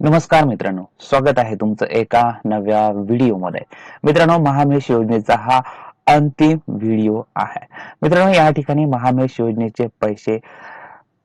नमस्कार मित्रांनो स्वागत आहे तुमचं एका नव्या व्हिडिओमध्ये. मित्रांनो महामेश योजनेचा हा अंतिम व्हिडिओ आहे. मित्रांनो या ठिकाणी महामेश योजनेचे पैसे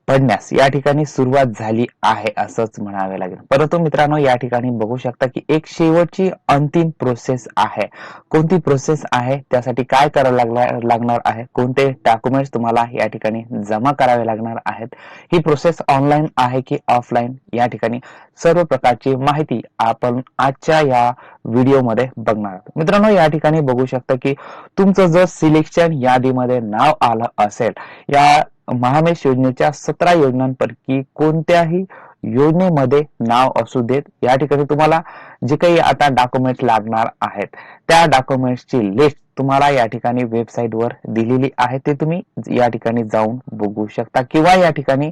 पडण्यास या ठिकाणी सुरुवात झाली आहे असंच म्हणावे लागेल. परंतु मित्रांनो या ठिकाणी बघू शकता की एक शेवटची अंतिम प्रोसेस आहे. कोणती प्रोसेस आहे? त्यासाठी काय करायला लागणार आहे? कोणते डॉक्युमेंट्स तुम्हाला या ठिकाणी जमा करावे लागणार आहेत? ही प्रोसेस ऑनलाईन आहे की ऑफलाईन या ठिकाणी सर्व प्रकारची माहिती आपण आजच्या या व्हिडिओमध्ये बघणार आहोत. मित्रांनो या ठिकाणी बघू शकता की तुमचं जर सिलेक्शन यादीमध्ये नाव आलं असेल या महामेश योजनेच्या सतरा योजनांपैकी कोणत्याही योजनेमध्ये नाव असू देत. या ठिकाणी तुम्हाला जे काही आता डॉक्युमेंट लागणार आहेत त्या डॉक्युमेंटची लिस्ट तुम्हाला या ठिकाणी वेबसाईट वर दिलेली आहे. ते तुम्ही या ठिकाणी जाऊन बघू शकता. किंवा या ठिकाणी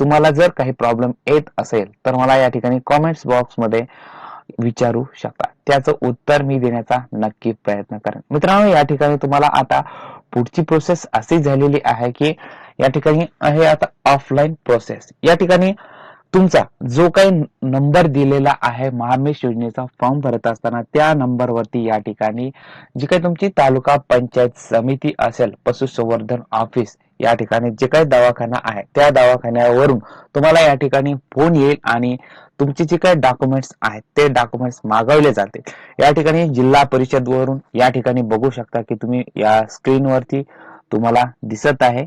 तुम्हाला जर काही प्रॉब्लेम येत असेल तर मला या ठिकाणी कॉमेंट्स बॉक्समध्ये विचारू शकता. त्याचं उत्तर मी देण्याचा नक्की प्रयत्न करेन. मित्रांनो या ठिकाणी तुम्हाला आता पुढची प्रोसेस अशी झालेली आहे की या ठिकाणी आहे आता ऑफलाईन प्रोसेस या ठिकाणी तुमचा जो काही नंबर दिलेला आहे महामेश योजनेचा फॉर्म भरत असताना त्या नंबरवरती या ठिकाणी जी काही तुमची तालुका पंचायत समिती असेल पशुसंवर्धन ऑफिस या ठिकाणी जे काही दवाखाना आहे त्या दवाखान्यावरून तुम्हाला या ठिकाणी फोन येईल आणि तुमचे जे काही डॉक्युमेंट्स आहेत ते डॉक्युमेंट्स मागवले जातील. या ठिकाणी जिल्हा परिषद वरून या ठिकाणी बघू शकता की तुम्ही या स्क्रीनवरती तुम्हाला दिसत आहे.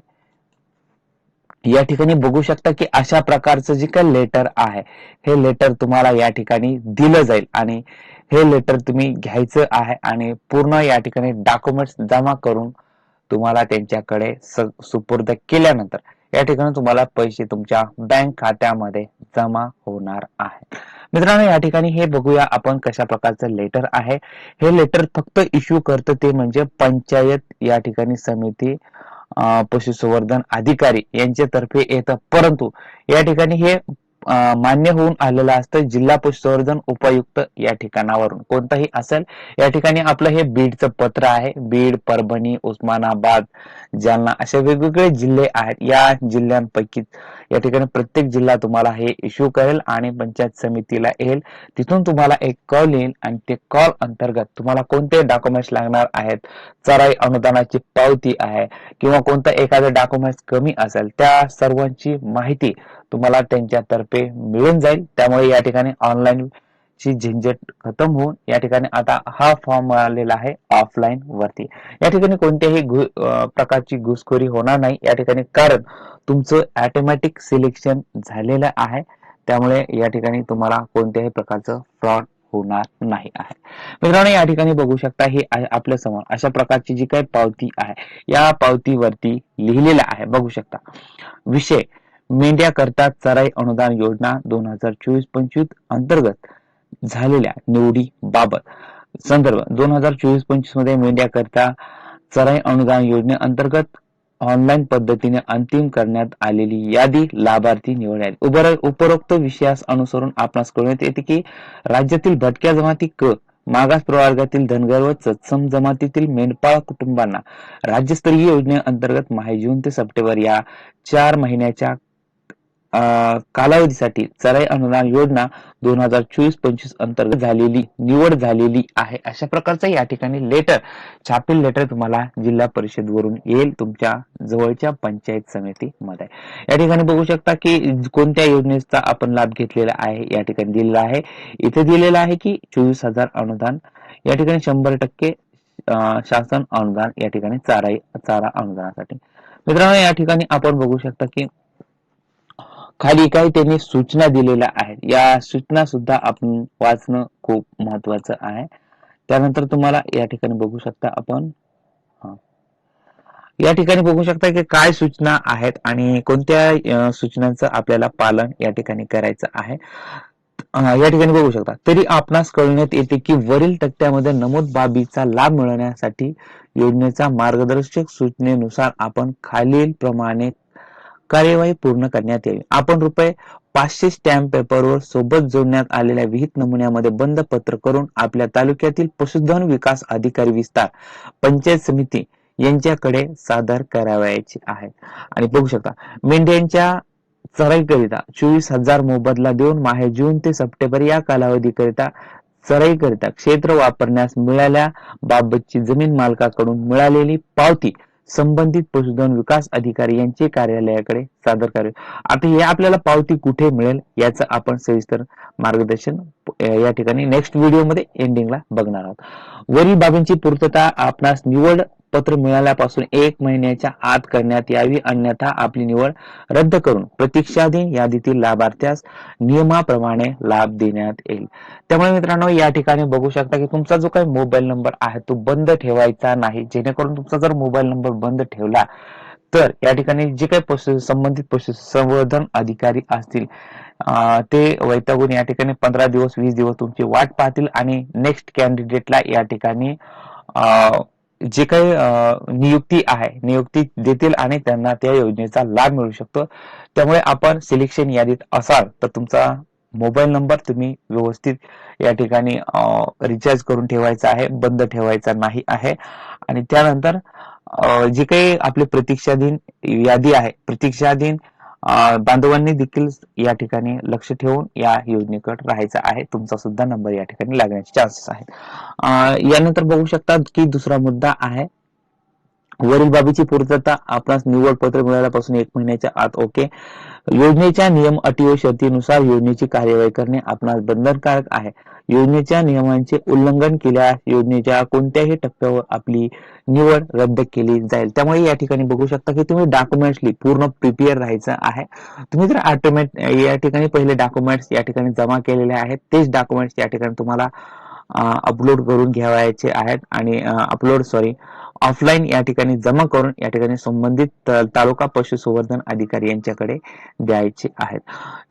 या ठिकाणी बघू शकता की अशा प्रकारचं जे काही लेटर आहे हे लेटर तुम्हाला या ठिकाणी दिलं जाईल आणि हे लेटर तुम्ही घ्यायचं आहे आणि पूर्ण या ठिकाणी डॉक्युमेंट्स जमा करून तुम्हाला त्यांच्याकडे सुपूर्द केल्यानंतर या ठिकाणी तुम्हाला पैसे तुमच्या बँक खात्यामध्ये जमा होणार आहे मित्रांनो या ठिकाणी हे बघूया आपण कशा प्रकारचं लेटर आहे. हे लेटर फक्त इश्यू करतं ते म्हणजे पंचायत या ठिकाणी समिती पशुसंवर्धन अधिकारी यांच्यातर्फे येतं. परंतु या ठिकाणी हे मान्य होऊन आलेलं असतं जिल्हा पशुसंवर्धन उपायुक्त या ठिकाणावरून. कोणताही असेल या ठिकाणी आपलं हे बीडचं पत्र आहे. बीड परभणी उस्मानाबाद जालना असे वेगवेगळे जिल्हे आहेत. या जिल्ह्यांपैकी या ठिकाणी प्रत्येक जिल्हा तुम्हाला हे इश्यू करेल आणि पंचायत समितीला येईल. तिथून तुम्हाला एक कॉल येईल आणि ते कॉल अंतर्गत तुम्हाला कोणते डॉक्युमेंट्स लागणार आहेत चराई अनुदानाची पावती आहे किंवा कोणतं एखादं डॉक्युमेंट्स कमी असेल त्या सर्वांची माहिती तुम्हाला त्यांच्यातर्फे मिळून जाईल. त्यामुळे या ठिकाणी ऑनलाईन ची झंझट खतम होऊन या ठिकाणी आता हा फॉर्म मिळालेला आहे ऑफलाईन वरती. या ठिकाणी कोणत्याही प्रकारची घुसखोरी होणार नाही. या ठिकाणी कारण तुमचं ऑटोमॅटिक सिलेक्शन झालेलं आहे. त्यामुळे या ठिकाणी तुम्हाला कोणत्याही प्रकारचं फ्रॉड होणार नाही आहे. मित्रांनो या ठिकाणी बघू शकता हे आपल्यासमोर. अशा प्रकारची जी काही पावती आहे या पावतीवरती लिहिलेलं आहे. बघू शकता. विषय मेंढ्या करता चराई अनुदान योजना दोन हजार चोवीस पंचवीस अंतर्गत झालेल्या निवडी बाबत. संदर्भ दोन हजार चोवीस पंचवीसमध्ये मेंढ्या करता चराई अनुदान योजनेअंतर्गत ऑनलाईन पद्धतीने अंतिम करण्यात आलेली यादी लाभार्थी निवडण्यात उपरोक्त विषयास अनुसरून आपणास कळवण्यात येते की राज्यातील भटक्या जमाती क मागास प्रवर्गातील धनगर व तत्सम जमातीतील मेंढपाळ कुटुंबांना राज्यस्तरीय योजनेअंतर्गत माहे जून ते सप्टेंबर या चार महिन्याच्या कालावधीसाठी चराई अनुदान योजना दोन हजार चोवीस पंचवीस अंतर्गत झालेली निवड झालेली आहे. अशा प्रकारचं या ठिकाणी लेटर छापील लेटर तुम्हाला जिल्हा परिषद वरून येईल. तुमच्या जवळच्या पंचायत समितीमध्ये. या ठिकाणी बघू शकता की कोणत्या योजनेचा आपण लाभ घेतलेला आहे या ठिकाणी दिलेला आहे. इथे दिलेला आहे की चोवीस हजार अनुदान या ठिकाणी शंभर टक्के शासन अनुदान या ठिकाणी चारा चारा अनुदानासाठी. मित्रांनो या ठिकाणी आपण बघू शकता की खाली काही त्यांनी सूचना दिलेल्या आहेत. या सूचना सुद्धा आपण वाचणं खूप महत्वाचं आहे. त्यानंतर तुम्हाला या ठिकाणी बघू शकता आपण. या ठिकाणी बघू शकता की काय सूचना आहेत आणि कोणत्या सूचनांचं आपल्याला पालन या ठिकाणी करायचं आहे. या ठिकाणी बघू शकता. तरी आपणास कळण्यात येते की वरील तक्त्यामध्ये नमूद बाबीचा लाभ मिळवण्यासाठी योजनेचा मार्गदर्शक सूचनेनुसार आपण खालील प्रमाणे कार्यवाही पूर्ण करण्यात यावी आपण रुपये पाचशे स्टॅम्प पेपरवर सोबत जोडण्यात आलेल्या विहित नमुन्यामध्ये बंद पत्र करून आपल्या तालुक्यातील पशुधन विकास अधिकारी विस्तार पंचायत समिती यांच्याकडे सादर करावयाची आहे. आणि बघू शकता मेंढ्यांच्या चराईकरिता चोवीस हजार मोबदला देऊन माहे जून ते सप्टेंबर या कालावधीकरिता चराईकरिता क्षेत्र वापरण्यास मिळाल्या बाबतची जमीन मालकाकडून मिळालेली पावती संबंधित पशुधन विकास अधिकारी यांचे कार्यालयाकडे सादर करावे. आता हे आपल्याला पावती कुठे मिळेल याचं आपण सविस्तर मार्गदर्शन या ठिकाणी नेक्स्ट व्हिडिओमध्ये एंडिंगला बघणार आहोत. वरील बाबींची पूर्तता आपणास निवड पत्र मिळाल्यापासून एक महिन्याच्या आत करण्यात यावी अन्यथा आपली निवड रद्द करून प्रतीक्षाधीन यादीतील लाभार्थ्यास नियमाप्रमाणे लाभ देण्यात येईल. त्यामुळे मित्रांनो या ठिकाणी बघू शकता की तुमचा जो काही मोबाईल नंबर आहे तो बंद ठेवायचा नाही. जेणेकरून तुमचा जर मोबाईल नंबर बंद ठेवला तर या ठिकाणी जे काही पशु संबंधित पशुसंवर्धन अधिकारी असतील ते वैतागून या ठिकाणी पंधरा दिवस वीस दिवस तुमची वाट पाहतील आणि नेक्स्ट कॅन्डिडेटला या ठिकाणी जे काही नियुक्ती आहे नियुक्ती देतील आणि त्यांना त्या योजनेचा लाभ मिळू शकतो. त्यामुळे आपण सिलेक्शन यादीत असाल तर तुमचा मोबाईल नंबर तुम्ही व्यवस्थित या ठिकाणी रिचार्ज करून ठेवायचा आहे बंद ठेवायचा नाही आहे. आणि त्यानंतर जे काही आपली प्रतीक्षाधीन यादी आहे प्रतीक्षाधीन बांधवांनी देखील या ठिकाणी लक्ष ठेवून या योजनेकडे राहायचं आहे. तुमचा सुद्धा नंबर या ठिकाणी लागण्याचे चान्सेस आहेत. यानंतर बघू शकता की दुसरा मुद्दा आहे. वरील बाबीची पूर्तता आपणास निवड पत्र मिळाल्यापासून एक महिन्याच्या आत ओके. योजनेच्या नियम अटी व शर्तीनुसार योजनेची कार्यवाही करणे आपणास बंधनकारक आहे. योजनेच्या नियमांचे उल्लंघन केल्यास योजनेच्या कोणत्याही टप्प्यावर आपली निवड रद्द केली जाईल. त्यामुळे या ठिकाणी बघू शकता की तुम्ही डॉक्युमेंट्सली पूर्ण प्रिपेअर राहायचं आहे. तुम्ही जर ऑटोमेट या ठिकाणी पहिले डॉक्युमेंट्स या ठिकाणी जमा केलेले आहेत तेच डॉक्युमेंट्स या ठिकाणी तुम्हाला अपलोड करून घ्यावायचे आहेत आणि अपलोड सॉरी ऑफलाईन या ठिकाणी जमा करून या ठिकाणी संबंधित तालुका पशुसंवर्धन अधिकारी यांच्याकडे द्यायचे आहेत.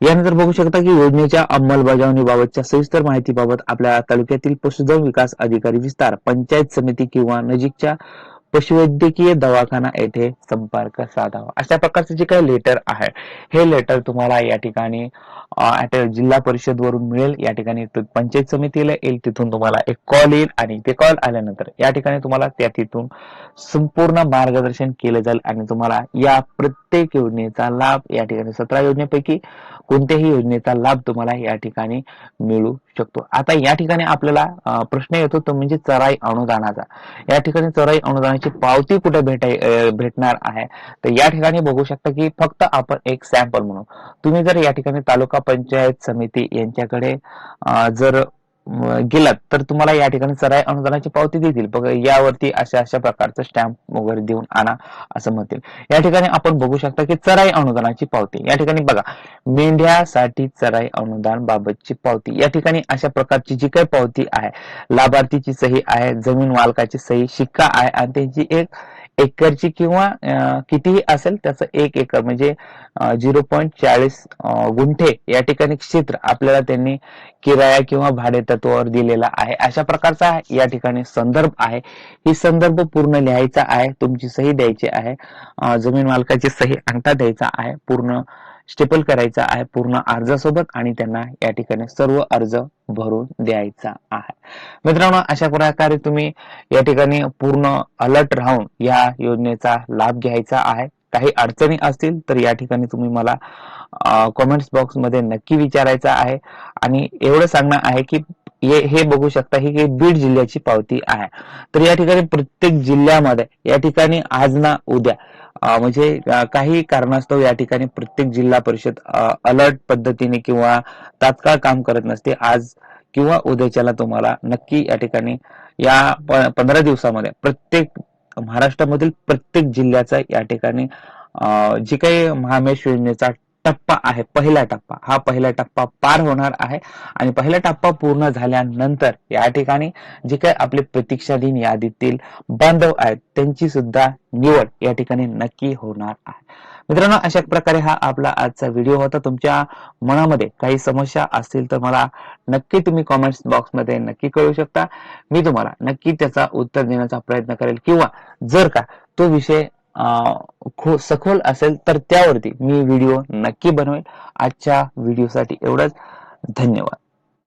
यानंतर बघू शकता की योजनेच्या अंमलबजावणीबाबतच्या सविस्तर माहितीबाबत आपल्या तालुक्यातील पशुधन विकास अधिकारी विस्तार पंचायत समिती किंवा नजीकच्या पशुवैद्यकीय दवाखाना येथे संपर्क साधावा. अशा प्रकारचे जे काही लेटर आहे हे लेटर तुम्हाला या ठिकाणी जिल्हा परिषद वरून मिळेल. या ठिकाणी पंचायत समितीला येईल. तिथून तुम्हाला एक कॉल येईल आणि ते कॉल आल्यानंतर या ठिकाणी तुम्हाला त्या तिथून संपूर्ण मार्गदर्शन केलं जाईल आणि तुम्हाला या प्रत्येक योजनेचा लाभ या ठिकाणी सतरा योजनेपैकी कोणत्याही योजनेचा लाभ तुम्हाला या ठिकाणी मिळू शकतो. आता या ठिकाणी आपल्याला प्रश्न येतो तो म्हणजे चराई अनुदानाचा. या ठिकाणी चराई अनुदानाची पावती कुठे भेटाय भेटणार आहे? तर या ठिकाणी बघू शकता की फक्त आपण एक सॅम्पल म्हणून तुम्ही जर या ठिकाणी तालुका पंचायत समिती यांच्याकडे जर गेलात तर तुम्हाला या ठिकाणी सराय अनुदानाची पावती देतील. बघा यावरती अशा अशा प्रकारचं स्टॅम्प वगैरे देऊन आणा असं म्हणतील. या ठिकाणी आपण बघू शकता की चराई अनुदानाची पावती. या ठिकाणी बघा मेंढ्यासाठी चराई अनुदान बाबतची पावती. या ठिकाणी अशा प्रकारची जी काही पावती आहे लाभार्थीची सही आहे जमीन मालकाची सही शिक्का आहे आणि त्यांची एक एकरची किंवा कितीही असेल त्याचं एक एकर म्हणजे झिरो पॉईंट चाळीस गुंठे या ठिकाणी क्षेत्र आपल्याला त्यांनी किराया किंवा भाडे तत्वावर दिलेला आहे. अशा प्रकारचा या ठिकाणी संदर्भ आहे. ही संदर्भ पूर्ण लिहायचा आहे तुमची सही द्यायची आहे जमीन मालकाची सही अंगठा द्यायचा आहे पूर्ण स्टेपल करायचा आहे पूर्ण अर्जासोबत आणि त्यांना या ठिकाणी सर्व अर्ज भरून द्यायचा आहे. मित्रांनो अशा प्रकारे तुम्ही या ठिकाणी पूर्ण अलर्ट राहून या योजनेचा लाभ घ्यायचा आहे. काही अडचणी असतील तर या ठिकाणी तुम्ही मला कॉमेंट्स बॉक्समध्ये नक्की विचारायचं आहे. आणि एवढं सांगणं आहे की हे बघू शकता ही बीड जिल्ह्याची पावती आहे. तर या ठिकाणी प्रत्येक जिल्ह्यामध्ये या ठिकाणी आज ना उद्या म्हणजे काही कारणास्तव या ठिकाणी प्रत्येक जिल्हा परिषद अलर्ट पद्धतीने किंवा तात्काळ काम करत नसते. आज किंवा उद्याच्याला तुम्हाला नक्की या ठिकाणी या पंधरा दिवसामध्ये प्रत्येक महाराष्ट्रामधील प्रत्येक जिल्ह्याचा या ठिकाणी जी काही महामेश योजनेचा टप्पा आहे पहिला टप्पा. हा पहिला टप्पा पार होणार आहे आणि पहिला टप्पा पूर्ण झाल्यानंतर या ठिकाणी जे काही आपले प्रतीक्षाधीन यादीतील बांधव आहेत त्यांची सुद्धा निवड या ठिकाणी नक्की होणार आहे. मित्रांनो अशा प्रकारे हा आपला आजचा व्हिडिओ होता. तुमच्या मनामध्ये काही समस्या असतील तर मला नक्की तुम्ही कॉमेंट्स बॉक्समध्ये नक्की कळू शकता. मी तुम्हाला नक्की त्याचा उत्तर देण्याचा प्रयत्न करेल किंवा जर का तो विषय सखोल असेल तर त्यावरती मी व्हिडिओ नक्की बनवेल. आजच्या व्हिडिओसाठी एवढंच. धन्यवाद.